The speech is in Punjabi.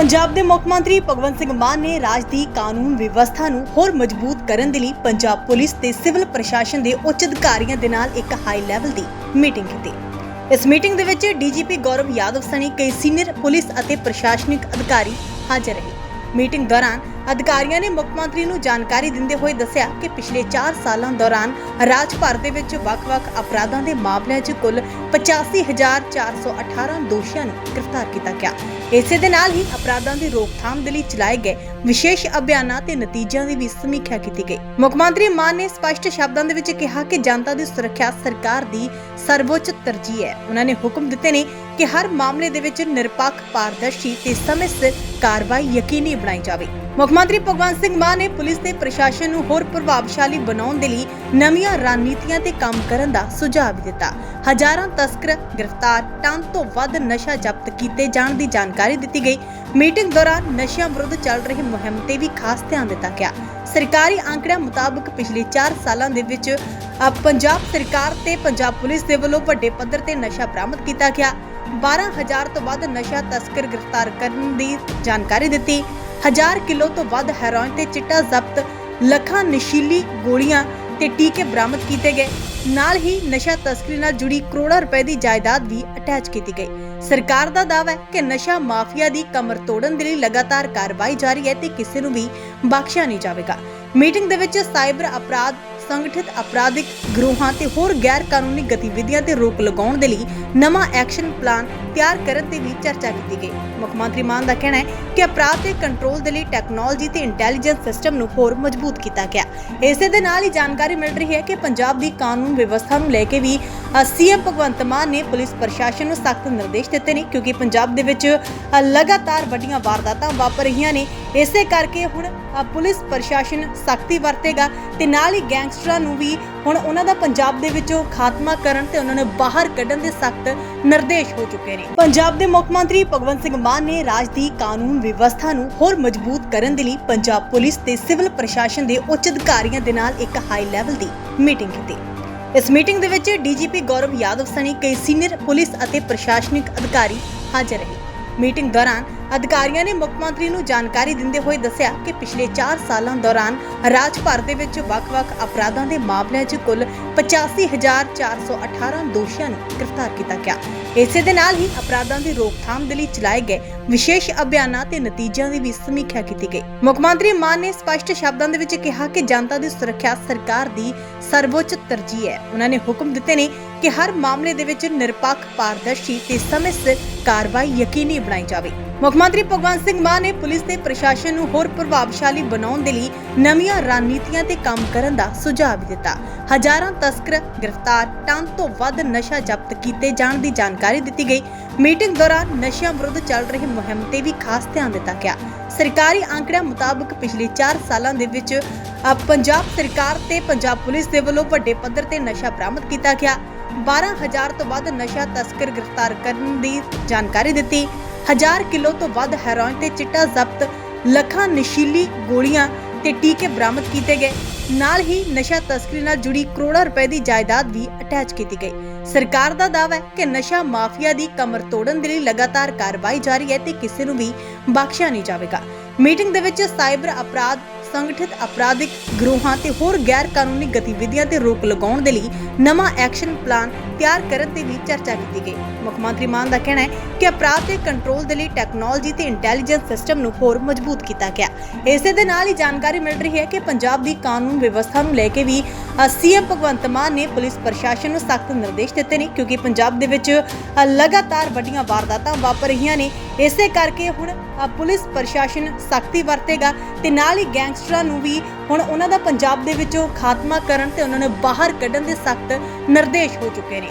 ਪੰਜਾਬ ਦੇ ਮੁੱਖ ਮੰਤਰੀ ਭਗਵੰਤ ਸਿੰਘ ਮਾਨ ਨੇ ਰਾਜ ਦੀ ਕਾਨੂੰਨ ਵਿਵਸਥਾ ਨੂੰ ਹੋਰ ਮਜ਼ਬੂਤ ਕਰਨ ਦੇ ਲਈ ਪੰਜਾਬ ਪੁਲਿਸ ਤੇ ਸਿਵਲ ਪ੍ਰਸ਼ਾਸਨ ਦੇ ਉੱਚ ਅਧਿਕਾਰੀਆਂ ਦੇ ਨਾਲ ਇੱਕ ਹਾਈ ਲੈਵਲ ਦੀ ਮੀਟਿੰਗ ਕੀਤੀ। ਇਸ ਮੀਟਿੰਗ ਦੇ ਵਿੱਚ ਡੀਜੀਪੀ ਗੌਰਵ ਯਾਦਵ ਸਣੇ, ਕਈ ਸੀਨੀਅਰ ਪੁਲਿਸ ਅਤੇ ਪ੍ਰਸ਼ਾਸਨਿਕ ਅਧਿਕਾਰੀ ਹਾਜ਼ਰ ਰਹੇ। ਮੀਟਿੰਗ ਦੌਰਾਨ ਅਧਿਕਾਰੀਆਂ ਨੇ ਮੁੱਖ ਮੰਤਰੀ ਨੂੰ ਜਾਣਕਾਰੀ ਦਿੰਦੇ ਹੋਏ ਦੱਸਿਆ ਕਿ ਪਿਛਲੇ 4 ਸਾਲਾਂ ਦੌਰਾਨ ਰਾਜ ਭਰ ਦੇ ਵਿੱਚ ਵੱਖ-ਵੱਖ ਅਪਰਾਧਾਂ ਦੇ ਮਾਮਲਿਆਂ 'ਚ ਕੁੱਲ 85418 ਦੋਸ਼ੀਆਂ ਨੂੰ ਗ੍ਰਿਫਤਾਰ ਕੀਤਾ ਗਿਆ। ਇਸੇ ਦੇ ਨਾਲ ਹੀ ਅਪਰਾਧਾਂ ਦੀ ਰੋਕਥਾਮ ਦੇ ਲਈ ਚਲਾਏ ਗਏ ਵਿਸ਼ੇਸ਼ ਅਭਿਆਨਾਂ ਤੇ ਨਤੀਜਿਆਂ ਦੀ ਵੀ ਸਮੀਖਿਆ ਕੀਤੀ ਗਈ। ਮੁੱਖ ਮੰਤਰੀ ਮਾਨ ਨੇ ਸਪਸ਼ਟ ਸ਼ਬਦਾਂ ਦੇ ਵਿੱਚ ਕਿਹਾ ਕਿ ਜਨਤਾ ਦੀ ਸੁਰੱਖਿਆ ਸਰਕਾਰ ਦੀ ਸਰਵਉੱਚ ਤਰਜੀਹ ਹੈ। ਉਹਨਾਂ ਨੇ ਹੁਕਮ ਦਿੱਤੇ ਨੇ ਕਿ ਹਰ ਮਾਮਲੇ ਦੇ ਵਿੱਚ ਨਿਰਪੱਖ ਪਾਰਦਰਸ਼ੀ ਤੇ ਸਮੇਂ ਸਿਰ ਕਾਰਵਾਈ ਯਕੀਨੀ ਬਣਾਈ ਜਾਵੇ। ਮੁੱਖ ਮੰਤਰੀ ਭਗਵੰਤ ਸਿੰਘ ਮਾਨ ਨੇ ਪੁਲਿਸ ਤੇ ਪ੍ਰਸ਼ਾਸਨ ਨੂੰ ਹੋਰ ਪ੍ਰਭਾਵਸ਼ਾਲੀ ਬਣਾਉਣ ਦੇ ਲਈ ਨਵੀਆਂ ਰਣਨੀਤੀਆਂ ਤੇ ਕੰਮ ਕਰਨ ਦਾ ਸੁਝਾਅ ਵੀ ਦਿੱਤਾ। ਹਜ਼ਾਰਾਂ ਤਸਕਰ, ਗ੍ਰਿਫਤਾਰ ਟਨ ਤੋਂ ਵੱਧ ਨਸ਼ਾ ਜ਼ਬਤ ਕੀਤੇ ਜਾਣ ਦੀ ਜਾਣਕਾਰੀ ਦਿੱਤੀ ਗਈ। ਮੀਟਿੰਗ ਦੌਰਾਨ ਨਸ਼ਿਆਂ ਵਿਰੁੱਧ ਚੱਲ ਰਹੀ ਮੁਹਿੰਮ ਤੇ ਵੀ ਖਾਸ ਧਿਆਨ ਦਿੱਤਾ ਗਿਆ। ਸਰਕਾਰੀ ਅੰਕੜਿਆਂ ਮੁਤਾਬਕ ਪਿਛਲੇ 4 ਸਾਲਾਂ ਦੇ ਵਿੱਚ ਪੰਜਾਬ ਸਰਕਾਰ ਤੇ ਪੰਜਾਬ ਪੁਲਿਸ ਦੇ ਵੱਲੋਂ ਵੱਡੇ ਪੱਧਰ ਤੇ ਨਸ਼ਾ ਬਰਾਮਦ ਕੀਤਾ ਗਿਆ। 12000 ਤੋਂ ਵੱਧ ਨਸ਼ਾ ਤਸਕਰ ਗ੍ਰਿਫਤਾਰ ਕਰਨ ਦੀ ਜਾਣਕਾਰੀ ਦਿੱਤੀ। 1000 ਕਿਲੋ ਤੋਂ ਵੱਧ ਹੈਰੋਇਨ ਤੇ ਚਿੱਟਾ ਜ਼ਬਤ ਲੱਖਾਂ ਨਸ਼ੀਲੀ ਗੋਲੀਆਂ ਤੇ ਟੀਕੇ ਬਰਾਮਦ ਕੀਤੇ ਗਏ। ਨਾਲ ਹੀ ਨਸ਼ਾ ਤਸਕਰੀ ਨਾਲ ਜੁੜੀ ਕਰੋੜਾਂ ਰੁਪਏ ਦੀ ਜਾਇਦਾਦ ਵੀ ਅਟੈਚ ਕੀਤੀ ਗਈ। ਸਰਕਾਰ ਦਾ ਦਾਅਵਾ ਹੈ ਕਿ ਨਸ਼ਾ ਮਾਫੀਆ ਦੀ ਕਮਰ ਤੋੜਨ ਦੇ ਲਈ ਲਗਾਤਾਰ ਕਾਰਵਾਈ ਜਾਰੀ ਹੈ ਤੇ ਕਿਸੇ ਨੂੰ ਵੀ ਬਖਸ਼ਿਆ ਨਹੀਂ ਜਾਵੇਗਾ। ਮੀਟਿੰਗ ਦੇ ਵਿੱਚ ਸਾਈਬਰ ਅਪਰਾਧ ਸੰਗਠਿਤ ਅਪਰਾਧਿਕ ਗਰੋਹਾਂ ਤੇ ਹੋਰ ਗੈਰ ਕਾਨੂੰਨੀ ਗਤੀਵਿਧੀਆਂ ਤੇ ਰੋਕ ਲਗਾਉਣ ਦੇ ਲਈ ਨਵਾਂ ਐਕਸ਼ਨ ਪਲਾਨ ਤਿਆਰ ਕਰਨ ਤੇ ਵੀ ਚਰਚਾ ਕੀਤੀ ਗਈ। ਮੁੱਖ ਮੰਤਰੀ ਮਾਨ ਦਾ ਕਹਿਣਾ ਹੈ ਕਿ ਅਪਰਾਧ ਦੇ ਕੰਟਰੋਲ ਦੇ ਲਈ ਟੈਕਨੋਲੋਜੀ ਤੇ ਇੰਟੈਲੀਜੈਂਸ ਸਿਸਟਮ ਨੂੰ ਹੋਰ ਮਜ਼ਬੂਤ ਕੀਤਾ ਗਿਆ। ਇਸੇ ਦੇ ਨਾਲ ਹੀ ਜਾਣਕਾਰੀ ਮਿਲ ਰਹੀ ਹੈ ਕਿ ਪੰਜਾਬ ਦੀ ਕਾਨੂੰਨ ਵਿਵਸਥਾ ਨੂੰ ਲੈ ਕੇ ਵੀ ਸੀਐਮ ਭਗਵੰਤ ਮਾਨ ਨੇ ਪੁਲਿਸ ਪ੍ਰਸ਼ਾਸਨ ਨੂੰ ਸਖਤ ਨਿਰਦੇਸ਼ ਦਿੱਤੇ ਨੇ ਕਿਉਂਕਿ ਪੰਜਾਬ ਦੇ ਵਿੱਚ ਲਗਾਤਾਰ ਵੱਡੀਆਂ ਵਾਰਦਾਤਾਂ ਵਾਪਰ ਰਹੀਆਂ ਨੇ। ਇਸੇ ਕਰਕੇ ਹੁਣ ਪੁਲਿਸ ਪ੍ਰਸ਼ਾਸਨ ਸਖਤੀ ਵਰਤੇਗਾ ਤੇ ਨਾਲ ਹੀ ਗੈਂਗਸਟਰਾਂ ਨੂੰ ਵੀ ਹੁਣ ਉਹਨਾਂ ਦਾ ਪੰਜਾਬ ਦੇ ਵਿੱਚੋਂ ਖਾਤਮਾ ਕਰਨ ਤੇ ਉਹਨਾਂ ਨੂੰ ਬਾਹਰ ਕੱਢਣ ਦੇ ਸਖਤ ਨਿਰਦੇਸ਼ ਹੋ ਚੁੱਕੇ ਨੇ। ਪੰਜਾਬ ਦੇ ਮੁੱਖ ਮੰਤਰੀ ਭਗਵੰਤ ਸਿੰਘ ਮਾਨ ਨੇ ਰਾਜ ਦੀ ਕਾਨੂੰਨ ਵਿਵਸਥਾ ਨੂੰ ਹੋਰ ਮਜ਼ਬੂਤ ਕਰਨ ਦੇ ਲਈ ਪੰਜਾਬ ਪੁਲਿਸ ਤੇ ਸਿਵਲ ਪ੍ਰਸ਼ਾਸਨ ਦੇ ਉੱਚ ਅਧਿਕਾਰੀਆਂ ਦੇ ਨਾਲ ਇੱਕ ਹਾਈ ਲੈਵਲ ਦੀ ਮੀਟਿੰਗ ਕੀਤੀ। ਇਸ ਮੀਟਿੰਗ ਦੇ ਵਿੱਚ ਡੀਜੀਪੀ ਗੌਰਵ ਯਾਦਵ ਸਣੇ, ਕਈ ਸੀਨੀਅਰ ਪੁਲਿਸ ਅਤੇ ਪ੍ਰਸ਼ਾਸਨਿਕ ਅਧਿਕਾਰੀ ਹਾਜ਼ਰ ਰਹੇ। ਮੀਟਿੰਗ ਦੌਰਾਨ ਅਧਿਕਾਰੀਆਂ ਨੇ ਮੁੱਖ ਮੰਤਰੀ ਨੂੰ ਜਾਣਕਾਰੀ ਦਿੰਦੇ ਹੋਏ ਦੱਸਿਆ ਕਿ ਪਿਛਲੇ 4 ਸਾਲਾਂ ਦੌਰਾਨ ਰਾਜ ਭਰ ਦੇ ਵਿੱਚ ਵੱਖ-ਵੱਖ ਅਪਰਾਧਾਂ ਦੇ ਮਾਮਲਿਆਂ 'ਚ ਕੁੱਲ 85418 ਦੋਸ਼ੀਆਂ ਨੂੰ ਗ੍ਰਿਫਤਾਰ ਕੀਤਾ ਗਿਆ। ਇਸੇ ਦੇ ਨਾਲ ਹੀ ਅਪਰਾਧਾਂ ਦੀ ਰੋਕਥਾਮ ਦੇ ਲਈ ਚਲਾਏ ਗਏ ਵਿਸ਼ੇਸ਼ ਅਭਿਆਨਾਂ ਤੇ ਨਤੀਜਿਆਂ ਦੀ ਵੀ ਸਮੀਖਿਆ ਕੀਤੀ ਗਈ। ਮੁੱਖ ਮੰਤਰੀ ਮਾਨ ਨੇ ਸਪਸ਼ਟ ਸ਼ਬਦਾਂ ਦੇ ਵਿੱਚ ਕਿਹਾ ਕਿ ਜਨਤਾ ਦੀ ਸੁਰੱਖਿਆ ਸਰਕਾਰ ਦੀ ਸਰਵਉੱਚ ਤਰਜੀਹ ਹੈ। ਉਹਨਾਂ ਨੇ ਹੁਕਮ ਦਿੱਤੇ ਨੇ ਕਿ ਹਰ ਮਾਮਲੇ ਦੇ ਵਿੱਚ ਨਿਰਪੱਖ ਪਾਰਦਰਸ਼ੀ ਤੇ ਸਮੇਂ ਸਿਰ ਕਾਰਵਾਈ ਯਕੀਨੀ ਬਣਾਈ ਜਾਵੇ। ਮੁੱਖ ਮੰਤਰੀ ਭਗਵੰਤ ਸਿੰਘ ਮਾਨ ਨੇ ਪੁਲਿਸ ਤੇ ਪ੍ਰਸ਼ਾਸਨ ਨੂੰ ਹੋਰ ਪ੍ਰਭਾਵਸ਼ਾਲੀ ਬਣਾਉਣ ਦੇ ਲਈ ਨਵੀਆਂ ਰਣਨੀਤੀਆਂ ਤੇ ਕੰਮ ਕਰਨ ਦਾ ਸੁਝਾਅ ਵੀ ਦਿੱਤਾ। ਹਜ਼ਾਰਾਂ ਤਸਕਰ ਗ੍ਰਿਫਤਾਰ ਟਨ ਤੋਂ ਵੱਧ ਨਸ਼ਾ ਜ਼ਬਤ ਕੀਤੇ ਜਾਣ ਦੀ ਜਾਣਕਾਰੀ ਦਿੱਤੀ ਗਈ। ਮੀਟਿੰਗ ਦੌਰਾਨ ਨਸ਼ਿਆਂ ਵਿਰੁੱਧ ਚੱਲ ਰਹੀ ਮੁਹਿੰਮ ਤੇ ਵੀ ਖਾਸ ਧਿਆਨ ਦਿੱਤਾ ਗਿਆ। ਸਰਕਾਰੀ ਅੰਕੜਿਆਂ ਮੁਤਾਬਕ ਪਿਛਲੇ 4 ਸਾਲਾਂ ਦੇ ਵਿੱਚ ਪੰਜਾਬ ਸਰਕਾਰ ਤੇ ਪੰਜਾਬ ਪੁਲਿਸ ਦੇ ਵੱਲੋਂ ਵੱਡੇ ਪੱਧਰ ਤੇ ਨਸ਼ਾ ਬਰਾਮਦ ਕੀਤਾ ਗਿਆ। 12000 ਤੋਂ ਵੱਧ ਨਸ਼ਾ ਤਸਕਰ ਗ੍ਰਿਫਤਾਰ ਕਰਨ ਦੀ ਜਾਣਕਾਰੀ ਦਿੱਤੀ। 1000 ਕਿਲੋ ਤੋਂ ਵੱਧ ਹੈਰੋਇਨ ਤੇ ਚਿੱਟਾ ਜ਼ਬਤ ਲੱਖਾਂ ਨਸ਼ੀਲੀ ਗੋਲੀਆਂ ਤੇ ਟੀਕੇ ਬਰਾਮਦ ਕੀਤੇ ਗਏ। ਨਾਲ ਹੀ ਨਸ਼ਾ ਤਸਕਰੀ ਨਾਲ ਜੁੜੀ ਕਰੋੜਾਂ ਰੁਪਏ ਦੀ ਜਾਇਦਾਦ ਵੀ ਅਟੈਚ ਕੀਤੀ ਗਈ। ਸਰਕਾਰ ਦਾ ਦਾਅਵਾ ਹੈ ਕਿ ਨਸ਼ਾ ਮਾਫੀਆ ਦੀ ਕਮਰ ਤੋੜਨ ਦੇ ਲਈ ਲਗਾਤਾਰ ਕਾਰਵਾਈ ਜਾਰੀ ਹੈ ਤੇ ਕਿਸੇ ਨੂੰ ਵੀ ਬਖਸ਼ਿਆ ਨਹੀਂ ਜਾਵੇਗਾ। ਮੀਟਿੰਗ ਦੇ ਵਿੱਚ ਸਾਈਬਰ ਅਪਰਾਧ, ਸੰਗਠਿਤ ਅਪਰਾਧਿਕ ਗਰੋਹਾਂ ਤੇ ਹੋਰ ਗੈਰ ਕਾਨੂੰਨੀ ਗਤੀਵਿਧੀਆਂ ਤੇ ਰੋਕ ਲਗਾਉਣ ਦੇ ਲਈ ਨਵਾਂ ਐਕਸ਼ਨ ਪਲਾਨ ਤਿਆਰ ਕਰਨ ਤੇ ਵੀ ਚਰਚਾ ਕੀਤੀ ਗਈ। ਮੁੱਖ ਮੰਤਰੀ ਮਾਨ ਦਾ ਕਹਿਣਾ ਹੈ ਕਿ ਅਪਰਾਧ ਦੇ ਕੰਟਰੋਲ ਦੇ ਲਈ ਟੈਕਨੋਲੋਜੀ ਤੇ ਇੰਟੈਲੀਜੈਂਸ ਸਿਸਟਮ ਨੂੰ ਹੋਰ ਮਜ਼ਬੂਤ ਕੀਤਾ ਗਿਆ। ਇਸੇ ਦੇ ਨਾਲ ਹੀ ਜਾਣਕਾਰੀ ਮਿਲ ਰਹੀ ਹੈ ਕਿ ਪੰਜਾਬ ਦੀ ਕਾਨੂੰਨ ਵਿਵਸਥਾ ਨੂੰ ਲੈ ਕੇ ਵੀ ਸੀਐਮ ਭਗਵੰਤ ਮਾਨ ਨੇ ਪੁਲਿਸ ਪ੍ਰਸ਼ਾਸਨ ਨੂੰ ਸਖਤ ਨਿਰਦੇਸ਼ ਦਿੱਤੇ ਨੇ ਕਿਉਂਕਿ ਪੰਜਾਬ ਦੇ ਵਿੱਚ ਲਗਾਤਾਰ ਵੱਡੀਆਂ ਵਾਰਦਾਤਾਂ ਵਾਪਰ ਰਹੀਆਂ ਨੇ। ਇਸੇ ਕਰਕੇ ਹੁਣ ਪੁਲਿਸ ਪ੍ਰਸ਼ਾਸਨ ਸਖਤੀ ਵਰਤੇਗਾ ਤੇ ਨਾਲ ਹੀ ਗੈਂਗਸਟਰਾਂ ਨੂੰ ਵੀ ਹੁਣ ਉਹਨਾਂ ਦਾ ਪੰਜਾਬ ਦੇ ਵਿੱਚੋਂ ਖਾਤਮਾ ਕਰਨ ਤੇ ਉਹਨਾਂ ਨੂੰ ਬਾਹਰ ਕੱਢਣ ਦੇ ਸਖਤ ਨਿਰਦੇਸ਼ ਹੋ ਚੁੱਕੇ ਨੇ।